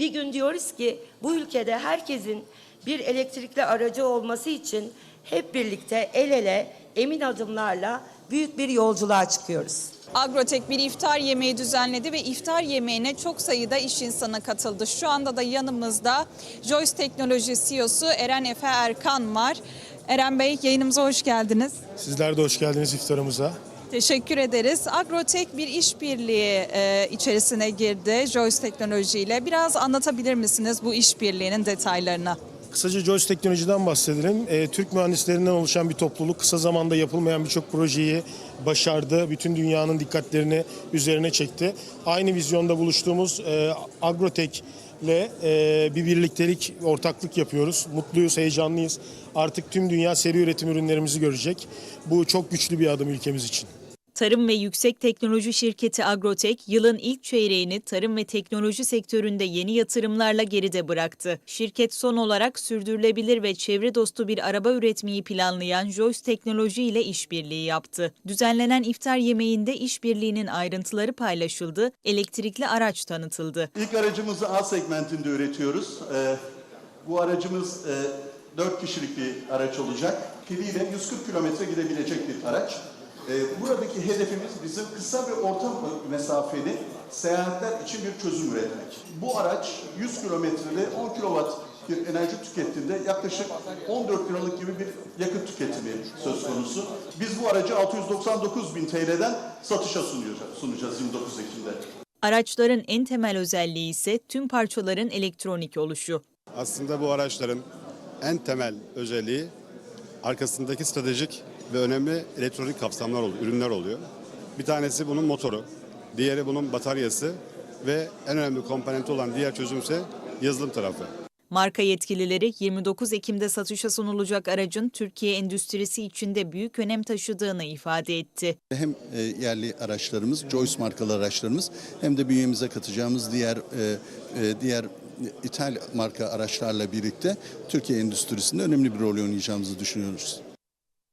Bir gün diyoruz ki bu ülkede herkesin bir elektrikli aracı olması için hep birlikte el ele emin adımlarla büyük bir yolculuğa çıkıyoruz. Agrotek bir iftar yemeği düzenledi ve iftar yemeğine çok sayıda iş insanı katıldı. Şu anda da yanımızda Joyce Teknoloji CEO'su Eren Efe Erkan var. Eren Bey yayınımıza hoş geldiniz. Sizler de hoş geldiniz iftarımıza. Teşekkür ederiz. Agrotek bir işbirliği e, içerisine girdi Joyce Teknoloji ile. Biraz anlatabilir misiniz bu işbirliğinin detaylarını? Kısaca Joyce Teknoloji'den bahsedelim. Ee, Türk mühendislerinden oluşan bir topluluk kısa zamanda yapılmayan birçok projeyi başardı. Bütün dünyanın dikkatlerini üzerine çekti. Aynı vizyonda buluştuğumuz e, Agrotek ile e, bir birliktelik, ortaklık yapıyoruz. Mutluyuz, heyecanlıyız. Artık tüm dünya seri üretim ürünlerimizi görecek. Bu çok güçlü bir adım ülkemiz için. Tarım ve yüksek teknoloji şirketi Agrotek, yılın ilk çeyreğini tarım ve teknoloji sektöründe yeni yatırımlarla geride bıraktı. Şirket son olarak sürdürülebilir ve çevre dostu bir araba üretmeyi planlayan Joyce Teknoloji ile işbirliği yaptı. Düzenlenen iftar yemeğinde işbirliğinin ayrıntıları paylaşıldı, elektrikli araç tanıtıldı. İlk aracımızı A segmentinde üretiyoruz. Ee, bu aracımız e, 4 kişilik bir araç olacak. Piliyle 140 kilometre gidebilecek bir araç. Ee, buradaki hedefimiz bizim kısa ve orta mesafeli seyahatler için bir çözüm üretmek. Bu araç 100 kilometrede 10 kilowatt bir enerji tükettiğinde yaklaşık 14 liralık gibi bir yakıt tüketimi söz konusu. Biz bu aracı 699 bin TL'den satışa sunacağız, sunacağız 29 Ekim'de. Araçların en temel özelliği ise tüm parçaların elektronik oluşu. Aslında bu araçların en temel özelliği arkasındaki stratejik ve önemli elektronik kapsamlar oluyor, ürünler oluyor. Bir tanesi bunun motoru, diğeri bunun bataryası ve en önemli komponenti olan diğer çözümse yazılım tarafı. Marka yetkilileri 29 Ekim'de satışa sunulacak aracın Türkiye endüstrisi içinde büyük önem taşıdığını ifade etti. Hem e, yerli araçlarımız, Joyce markalı araçlarımız hem de bünyemize katacağımız diğer e, e, diğer ithal marka araçlarla birlikte Türkiye endüstrisinde önemli bir rol oynayacağımızı düşünüyoruz.